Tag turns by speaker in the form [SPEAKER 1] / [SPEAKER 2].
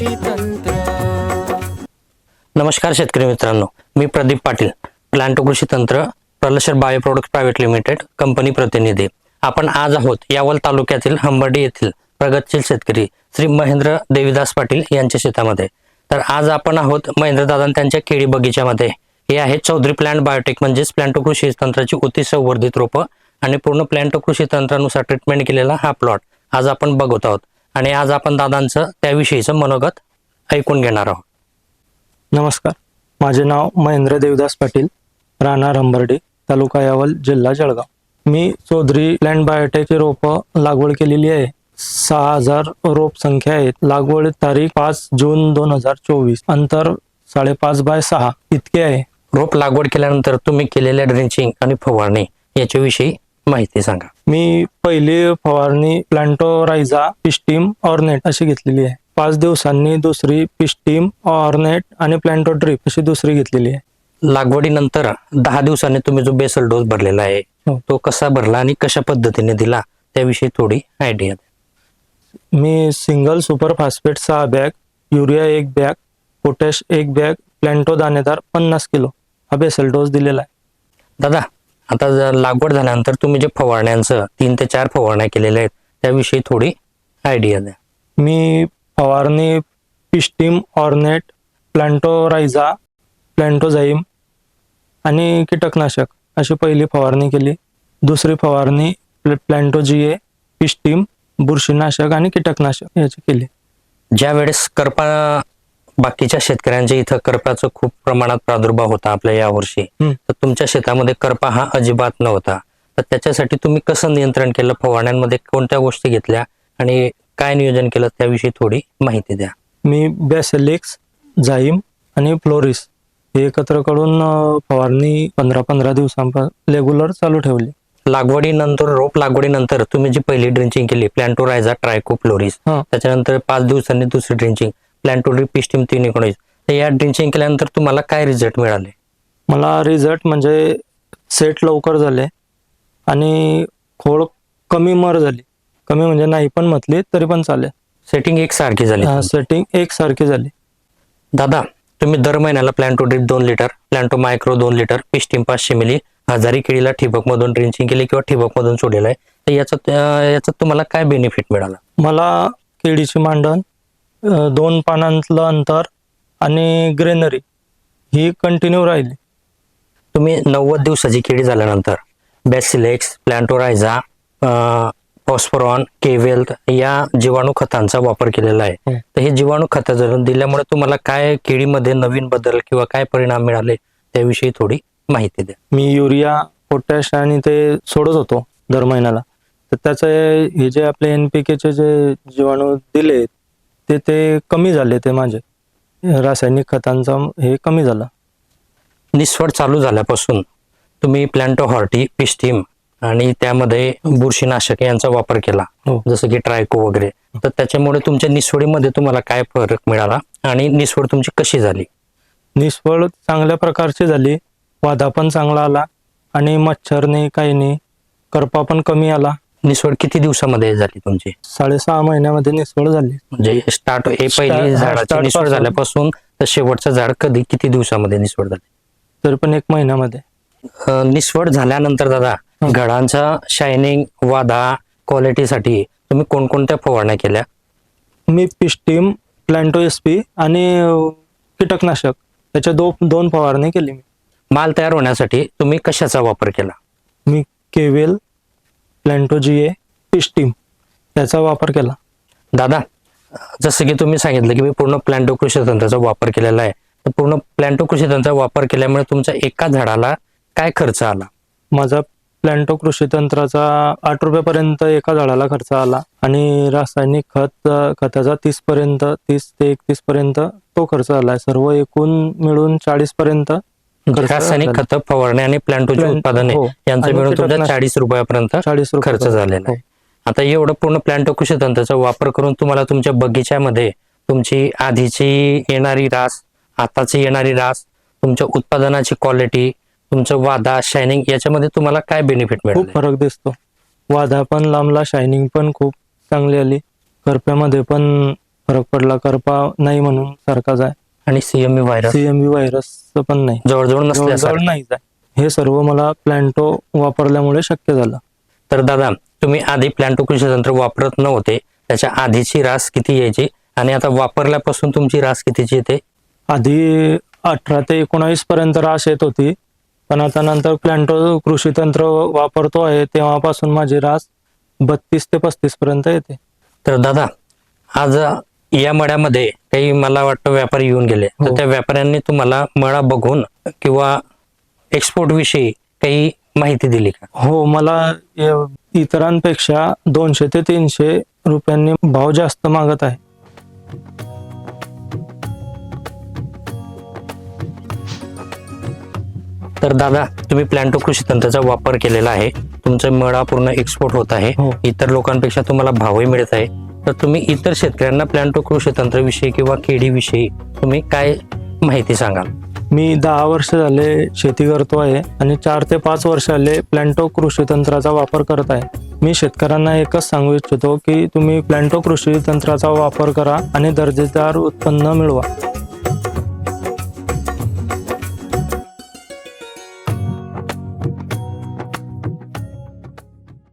[SPEAKER 1] कृषी तंत्र
[SPEAKER 2] नमस्कार शेतकरी मित्रांनो मी प्रदीप पाटील प्लांटो कृषी तंत्र प्रलशर bio product private limited company प्रतिनिधी. आपण आज आहोत यावल तालुक्यातील हंबर्डी येथील प्रगतशील शेतकरी श्री महेंद्र देवीदास पाटील यांच्या शेतामध्ये. तर आज आपण आहोत महेंद्र दादा त्यांच्या केळी बगीच्यामध्ये हे आहे चौधरी प्लांट बायोटेक म्हणजेच प्लांटो कृषी तंत्राची अति संवर्धित रोपं आणि पूर्ण प्लांटो कृषी तंत्रानुसार ट्रीटमेंट केलेला हा प्लॉट आज आपण बघत आहोत. आणि आज आपण दादांचं त्याविषयीचं मनोगत ऐकून घेणार आहोत.
[SPEAKER 3] नमस्कार. माझे नाव महेंद्र देवदास पाटील राहणार अंबर्डी तालुका यावल जिल्हा जळगाव. मी चौधरी लँड बायोटेकची रोपं लागवड केलेली आहे. सहा हजार रोप संख्या आहे लागवड तारीख पाच जून दोन हजार चोवीस. अंतर साडेपाच बाय सहा इतके आहे.
[SPEAKER 2] रोप लागवड केल्यानंतर तुम्ही केलेल्या ड्रिंचिंग आणि फवारणी याच्याविषयी माहिती सांगा.
[SPEAKER 3] मी पहिली फवारणी प्लांटोरायझा पिस्टीम ऑर्नेट अशी घेतलेली आहे. पाच दिवसांनी दुसरी पिस्टीम ऑर्नेट आणि प्लांटो ड्रिप अशी दुसरी घेतलेली आहे.
[SPEAKER 2] लागवडीनंतर दहा दिवसांनी तुम्ही जो बेसल डोस भरलेला आहे
[SPEAKER 3] हो.
[SPEAKER 2] तो कसा भरला आणि कशा पद्धतीने दिला त्याविषयी थोडी आयडिया द्या
[SPEAKER 3] मी सिंगल सुपर फॉस्फेट सहा बॅग युरिया एक बॅग पोटॅश एक बॅग प्लॅन्टो दाणेदार पन्नास किलो हा बेसल डोस दिलेला आहे.
[SPEAKER 2] दादा आता जर लागवड झाल्यानंतर तुम्ही जे फवारण्यांचं तीन ते चार फवारण्या केलेल्या आहेत त्याविषयी थोडी आयडिया द्या.
[SPEAKER 3] मी फवारणी पिस्टीम ऑर्नेट प्लॅन्टोरायझा प्लॅन्टोझाईम आणि कीटकनाशक अशी पहिली फवारणी केली. दुसरी फवारणी प्ल- प्लॅन्टोजीए पिस्टीम बुरशीनाशक आणि कीटकनाशक याची केली.
[SPEAKER 2] ज्या वेळेस करपा बाकीच्या शेतकऱ्यांच्या इथं करपाचं खूप प्रमाणात प्रादुर्भाव होता आपल्या यावर्षी. तर तुमच्या शेतामध्ये करपा हा अजिबात नव्हता. तर त्याच्यासाठी तुम्ही कसं नियंत्रण केलं? फवारण्यांमध्ये कोणत्या गोष्टी घेतल्या? आणि काय नियोजन केलं? त्याविषयी थोडी माहिती द्या.
[SPEAKER 3] मी बॅसेलिक्स झाईम आणि फ्लोरिस हे एकत्र करून फवारणी पंधरा पंधरा दिवसांपासून रेग्युलर चालू ठेवली.
[SPEAKER 2] लागवडीनंतर रोप लागवडीनंतर तुम्ही जी पहिली ड्रिंचिंग केली प्लॅन्टोरायझा ट्रायकोफ्लोरिस
[SPEAKER 3] हा.
[SPEAKER 2] त्याच्यानंतर पाच दिवसांनी दुसरी ड्रिंचिंग प्लॅन्टोरी पिस्टिम तीन एकोणीस. तर या ड्रिंचिंग केल्यानंतर तुम्हाला काय रिझल्ट मिळाले?
[SPEAKER 3] मला रिझल्ट म्हणजे सेट लवकर झाले आणि खोड कमी मर झाली. कमी म्हणजे नाही पण म्हटली तरी पण चालेल.
[SPEAKER 2] सेटिंग एक सारखी झाली.
[SPEAKER 3] सेटिंग एक सारखी झाली.
[SPEAKER 2] दादा तुम्ही दर महिन्याला प्लॅन्टो ड्रिप दोन लिटर प्लॅन्टो मायक्रो दोन लिटर पिस्टिम पाचशे मिली हजारी केळीला ठिबक मधून ड्रिंचिंग केली किंवा ठिबक मधून सोडलेलं आहे. तर अं, याच्यात तुम्हाला काय बेनिफिट मिळाला?
[SPEAKER 3] मला केळीची मांडण दोन पानांतलं अंतर आणि ग्रेनरी ही कंटिन्यू राहिली.
[SPEAKER 2] तुम्ही नव्वद दिवसाची केळी झाल्यानंतर बॅसिलेक्स प्लॅन्टोरायझा फॉस्फरॉन केवेल्थ या जीवाणू खतांचा वापर केलेला आहे. तर हे जीवाणू खत दिल्यामुळे तुम्हाला काय केळीमध्ये नवीन बदल किंवा काय परिणाम मिळाले त्याविषयी थोडी माहिती द्या.
[SPEAKER 3] मी युरिया पोटॅश आणि ते सोडत होतो दर महिन्याला. तर त्याचे हे जे आपले एन पी केचे जे जीवाणू दिले ते ते कमी झाले ते माझे. रासायनिक खतांचा हे कमी झाला.
[SPEAKER 2] निस्वड चालू झाल्यापासून तुम्ही प्लॅन्टो हॉर्टी पिस्टीम आणि त्यामध्ये बुरशीनाशक यांचा वापर केला.
[SPEAKER 3] हो.
[SPEAKER 2] जसं की ट्रायको वगैरे. तर त्याच्यामुळे तुमच्या निसवडीमध्ये तुम्हाला काय फरक मिळाला आणि निसवड तुमची कशी झाली?
[SPEAKER 3] निष्फळ चांगल्या प्रकारची झाली. वादा पण चांगला आला आणि मच्छर नाही काही नाही. करपा पण कमी आला.
[SPEAKER 2] निसवड किती दिवसामध्ये झाली तुमची?
[SPEAKER 3] साडेसहा महिन्यामध्ये निष्फळ झाली.
[SPEAKER 2] म्हणजे स्टार्ट हे पहिली झाडाची
[SPEAKER 3] start निसवडपासून.
[SPEAKER 2] झाल्यापासून तर शेवटचं झाड कधी किती दिवसामध्ये निसवड झाली?
[SPEAKER 3] तरी पण एक महिन्यामध्ये.
[SPEAKER 2] अं, निसवड झाल्यानंतर दादा
[SPEAKER 3] हं.
[SPEAKER 2] घडांचा शायनिंग वादा क्वालिटीसाठी तुम्ही कोणकोणत्या फवारण्या केल्या?
[SPEAKER 3] मी पिस्टीम प्लॅन्टो एस पी आणि अं, कीटकनाशक त्याच्या दो दोन फवारणी केली मी.
[SPEAKER 2] माल तयार होण्यासाठी तुम्ही कशाचा वापर केला?
[SPEAKER 3] मी केवेल प्लॅन्टोजीए पिस्टीम याचा वापर केला.
[SPEAKER 2] दादा जसं की तुम्ही सांगितलं की मी पूर्ण प्लॅन्टो कृषी तंत्राचा वापर केलेला आहे. तर पूर्ण प्लॅन्टो कृषी तंत्राचा वापर केल्यामुळे तुमच्या एका झाडाला काय खर्च आला?
[SPEAKER 3] माझा प्लॅन्टो कृषी तंत्राचा आठ रुपयापर्यंत एका झाडाला खर्च आला आणि रासायनिक खत खताचा तीस पर्यंत तीस ते एकतीस पर्यंत तो खर्च आलाय सर्व एकूण मिळून चाळीस पर्यंत
[SPEAKER 2] रासायनिक. खत फवारणी आणि प्लॅन्टोची उत्पादने
[SPEAKER 3] हो.
[SPEAKER 2] यांचं मिळून तुमच्या. चाळीस रुपयापर्यंत
[SPEAKER 3] चाळीस रुपये
[SPEAKER 2] खर्च झालेला
[SPEAKER 3] हो.
[SPEAKER 2] आहे आता एवढं पूर्ण प्लॅन्टो कृषी तंत्राचा वापर करून तुम्हाला तुमच्या बगीच्यामध्ये तुमची आधीची येणारी रास आताची येणारी रास तुमच्या उत्पादनाची क्वालिटी तुमचं वादा शायनिंग याच्यामध्ये तुम्हाला काय बेनिफिट
[SPEAKER 3] खूप
[SPEAKER 2] मिळालं
[SPEAKER 3] फरक दिसतो वादा पण लांबला शायनिंग पण खूप चांगली आली करप्यामध्ये पण फरक पडला करपा नाही म्हणून सारखाच आहे
[SPEAKER 2] आणि सीएमई व्हायरस
[SPEAKER 3] सीएमबी व्हायरस पण नाही.
[SPEAKER 2] जवळजवळ
[SPEAKER 3] जवळजवळ
[SPEAKER 2] नसल्यासारखं
[SPEAKER 3] नाहीच आहे हे सर्व मला प्लॅन्टो वापरल्यामुळे शक्य झालं.
[SPEAKER 2] तर दादा तुम्ही आधी प्लॅन्टो कृषी तंत्र वापरत नव्हते. त्याच्या आधीची रास किती यायची? आणि आता वापरल्यापासून तुमची रास कितीची येते?
[SPEAKER 3] आधी अठरा ते एकोणावीस पर्यंत रास येत होती. पण आता नंतर प्लॅन्टो कृषी तंत्र वापरतो आहे. तेव्हापासून माझी रास बत्तीस ते पस्तीस पर्यंत येते.
[SPEAKER 2] तर दादा आज या मळ्यामध्ये काही मला वाटतं व्यापारी येऊन गेले. तर
[SPEAKER 3] हो.
[SPEAKER 2] त्या व्यापाऱ्यांनी तुम्हाला मळा बघून किंवा एक्सपोर्ट विषयी काही माहिती दिली का?
[SPEAKER 3] हो मला इतरांपेक्षा दोनशे ते तीनशे रुपयांनी भाव जास्त मागत आहे.
[SPEAKER 2] तर दादा तुम्ही प्लॅन्टो कृषी तंत्राचा वापर केलेला आहे. तुमचा मळा पूर्ण एक्सपोर्ट होत आहे.
[SPEAKER 3] हो.
[SPEAKER 2] इतर लोकांपेक्षा तुम्हाला भावही मिळत आहे. तर तुम्ही इतर शेतकऱ्यांना प्लॅन्टो कृषी तंत्राविषयी किंवा केडीविषयी तुम्ही काय माहिती सांगाल?
[SPEAKER 3] मी दहा वर्ष झाले शेती करतो आहे आणि चार ते पाच वर्ष झाले प्लॅन्टो कृषी तंत्राचा वापर करत आहे. मी शेतकऱ्यांना एकच सांगू इच्छितो की तुम्ही प्लॅन्टो कृषी तंत्राचा वापर करा आणि दर्जेदार उत्पन्न मिळवा.